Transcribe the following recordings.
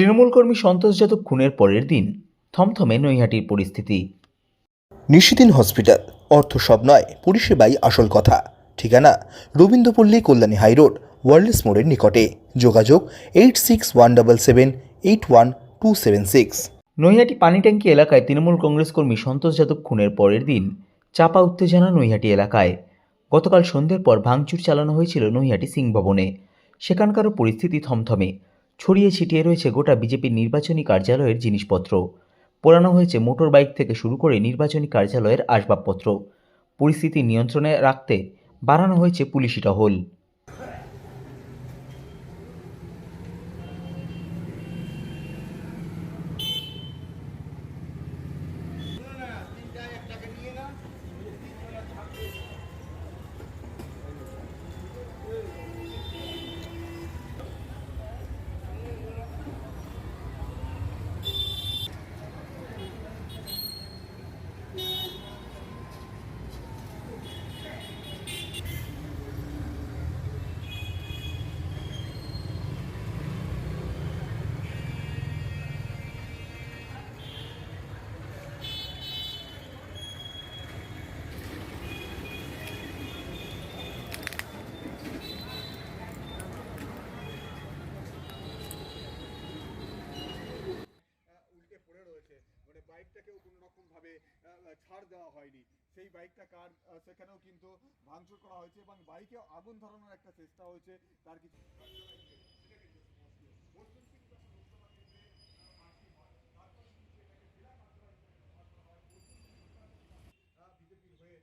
তৃণমূল কর্মী সন্তোষ যাদব খুনের পরের দিন থমথমে নৈহাটির পরিস্থিতি। নিশিদিন হসপিটাল অর্থ সব নয় পরিষেবাই আসল কথা। ঠিকানা রবীন্দ্রপল্লী কল্যাণী হাইরোড ওয়ার্ল্ডস মোড়ের নিকটে। যোগাযোগ eight six one double seven eight one two seven six. Naihati Panitanki এলাকায় তৃণমূল কংগ্রেস কর্মী সন্তোষ যাদব খুনের পরের দিন চাপা উত্তেজনা নৈহাটি এলাকায়। গতকাল সন্ধ্যের পর ভাঙচুর চালানো হয়েছিল নৈহাটি সিং ভবনে সেখানকারও পরিস্থিতি থমথমে। ছড়িয়ে ছিটিয়ে রয়েছে গোটা বিজেপির নির্বাচনী কার্যালয়ের জিনিসপত্র। পোড়ানো হয়েছে মোটর বাইক থেকে শুরু করে নির্বাচনী কার্যালয়ের আসবাবপত্র। পরিস্থিতি নিয়ন্ত্রণে রাখতে বাড়ানো হয়েছে পুলিশি টহল। পড়ে রয়েছে। মানে বাইকটাকেও কোনো রকম ভাবে ছাড় দেওয়া হয়নি। সেই বাইকটা কার সেখানেও কিন্তু ভাঙচুর করা হয়েছে এবং বাইকে আগুন ধরানোর একটা চেষ্টা হয়েছে। তার কিছু বিজেপির হয়ে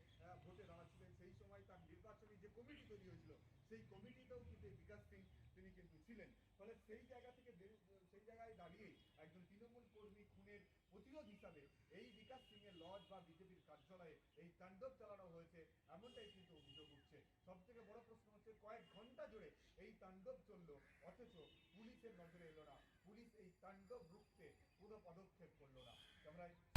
ভোটে দাঁড়াচ্ছিলেন সেই সময় তার নির্বাচনী যে কমিটি তৈরি হয়েছিল, সেই কমিটিতেও কিন্তু বিকাশ সিং তিনি কিন্তু ছিলেন। ফলে সেই জায়গা থেকে জায়গায় দাঁড়িয়ে একজন তৃণমূল কর্মী খুনের প্রতিরোধ হিসাবে এই বিকাশ সিং এর লজ বা বিজেপির কার্যালয়ে এই তাণ্ডব চালানো হয়েছে, এমনটাই কিন্তু অভিযোগ উঠছে। সব থেকে বড় প্রশ্ন হচ্ছে, কয়েক ঘণ্টা জুড়ে এই তাণ্ডব চলল, অথচ পুলিশের নজরে এলো না। পুলিশ এই তাণ্ডব রুখতে কোনো পদক্ষেপ করল না। ক্যামেরায়